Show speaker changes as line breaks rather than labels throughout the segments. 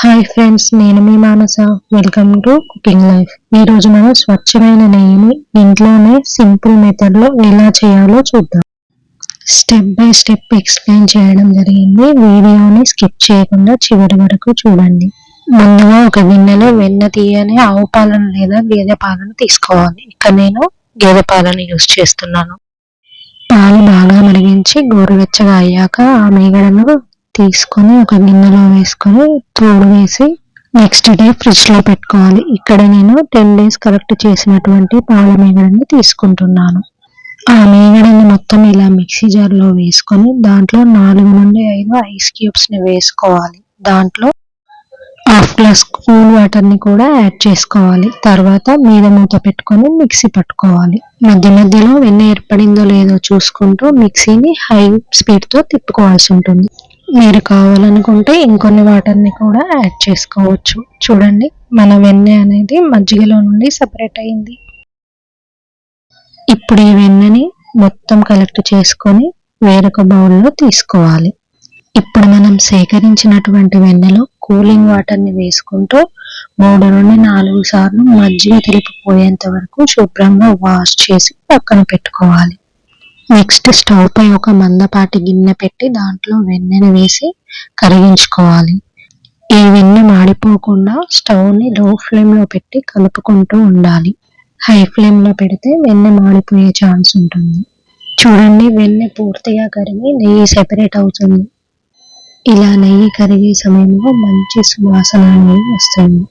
Hi friends నేను మీ Manasa. Welcome to cooking life ఈ రోజు మనం స్వచ్ఛమైన నెయ్యిని ఇంట్లోనే సింపుల్ మెథడ్లో ఎలా చేయాలో చూద్దాం. స్టెప్ బై స్టెప్ ఎక్స్ప్లెయిన్ చేయడం జరిగింది. వీడియోని స్కిప్ చేయకుండా చివరి వరకు చూడండి. ముందుగా ఒక గిన్నెలో వెన్న తీయని ఆవు పాలను లేదా గేదె పాలను తీసుకోవాలి. ఇక్కడ నేను గేదె పాలను యూస్ చేస్తున్నాను. పాలు బాగా మరిగించి గోరువెచ్చగా అయ్యాక ఆ మేగడను తీసుకొని ఒక గిన్నెలో వేసుకొని తోడు వేసి నెక్స్ట్ డే ఫ్రిడ్జ్లో పెట్టుకోవాలి. ఇక్కడ నేను టెన్ డేస్ కలెక్ట్ చేసినటువంటి పాల మీగడని తీసుకుంటున్నాను. ఆ మేగడని మొత్తం ఇలా మిక్సీ జార్లో వేసుకొని దాంట్లో నాలుగు నుండి ఐదు ఐస్ క్యూబ్స్ని వేసుకోవాలి. దాంట్లో హాఫ్ గ్లాస్ కూల్ వాటర్ని కూడా యాడ్ చేసుకోవాలి. తర్వాత మీద మూత పెట్టుకొని మిక్సీ పట్టుకోవాలి. మధ్య మధ్యలో వెన్న ఏర్పడిందో లేదో చూసుకుంటూ మిక్సీని హై స్పీడ్తో తిప్పుకోవాల్సి ఉంటుంది. మీరు కావాలనుకుంటే ఇంకొన్ని వాటర్ని కూడా యాడ్ చేసుకోవచ్చు. చూడండి మన వెన్నె అనేది మజ్జిగలో నుండి సపరేట్ అయింది. ఇప్పుడు ఈ వెన్నెని మొత్తం కలెక్ట్ చేసుకొని వేరొక బౌల్లో తీసుకోవాలి. ఇప్పుడు మనం సేకరించినటువంటి వెన్నెలో కూలింగ్ వాటర్ని వేసుకుంటూ మూడు నుండి నాలుగు సార్లు మజ్జిగ తెలిపిపోయేంత వరకు శుభ్రంగా వాష్ చేసి పక్కన పెట్టుకోవాలి. నెక్స్ట్ స్టవ్ పై ఒక మందపాటి గిన్నె పెట్టి దాంట్లో వెన్నెను వేసి కరిగించుకోవాలి. ఈ వెన్నె మాడిపోకుండా స్టవ్ని లో ఫ్లేమ్లో పెట్టి కలుపుకుంటూ ఉండాలి. హై ఫ్లేమ్లో పెడితే వెన్నె మాడిపోయే ఛాన్స్ ఉంటుంది. చూడండి వెన్నె పూర్తిగా కరిగి నెయ్యి సెపరేట్ అవుతుంది. ఇలా నెయ్యి కరిగే సమయంలో మంచి సువాసన అనేది వస్తుంది.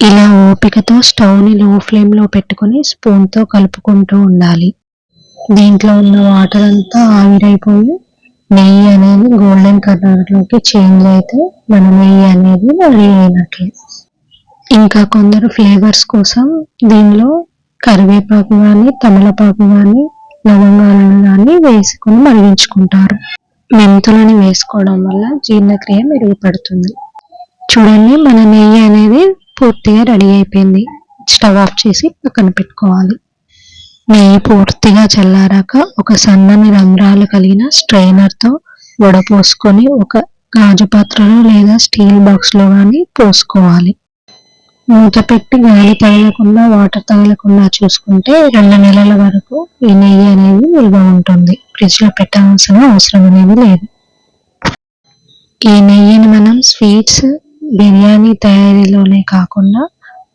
ఇలా ఓపికతో స్టవ్ని లో ఫ్లేమ్లో పెట్టుకొని పెట్టుకుని కలుపుకుంటూ ఉండాలి. దీంట్లో ఉన్న వాటర్ అంతా ఆవిరైపోయి నెయ్యి అనేది గోల్డెన్ కలర్లోకి చేంజ్ అయితే మన నెయ్యి అనేది రెడీ అయినట్లే. ఇంకా కొందరు ఫ్లేవర్స్ కోసం దీనిలో కరివేపాకు కానీ తమలపాకు కానీ లవంగాలను కానీ వేసుకొని మరిగించుకుంటారు. మెంతులని వేసుకోవడం వల్ల జీర్ణక్రియ మెరుగుపడుతుంది. చూడండి మన నెయ్యి అనేది పూర్తిగా రెడీ అయిపోయింది. స్టవ్ ఆఫ్ చేసి పక్కన పెట్టుకోవాలి. నెయ్యి పూర్తిగా చల్లారాక ఒక సన్నని రంధ్రాలు కలిగిన స్ట్రైనర్తో వడపోసుకొని ఒక గాజు పాత్రలో లేదా స్టీల్ బాక్స్లో కానీ పోసుకోవాలి. మూత పెట్టి గాలి తగలకుండా వాటర్ తగలకుండా చూసుకుంటే రెండు నెలల వరకు ఈ నెయ్యి అనేది నిల్వ ఉంటుంది. ఫ్రిడ్జ్లో పెట్టాల్సిన అవసరం అనేది లేదు. ఈ నెయ్యిని మనం స్వీట్స్ బిర్యానీ తయారీలోనే కాకుండా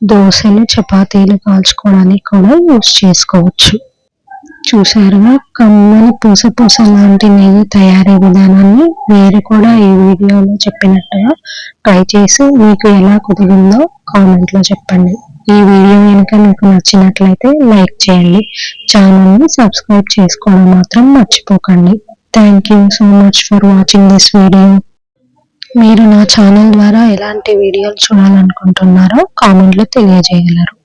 దోశలు చపాతీలు కాల్చుకోవడానికి కూడా యూస్ చేసుకోవచ్చు. చూసారుగా కమ్మని పూస పూస లాంటి నెయ్యి తయారీ విధానాన్ని మీరు కూడా ఈ వీడియోలో చెప్పినట్టుగా ట్రై చేసి మీకు ఎలా కుదిరిందో కామెంట్లో చెప్పండి. ఈ వీడియో కనుక మీకు నచ్చినట్లయితే లైక్ చేయండి. ఛానల్ని సబ్స్క్రైబ్ చేసుకోవడం మాత్రం మర్చిపోకండి. Thank you so much for watching this video. మీరు నా ఛానల్ ద్వారా ఎలాంటి వీడియోలు చూడాలనుకుంటున్నారో కామెంట్లో తెలియజేయగలరు.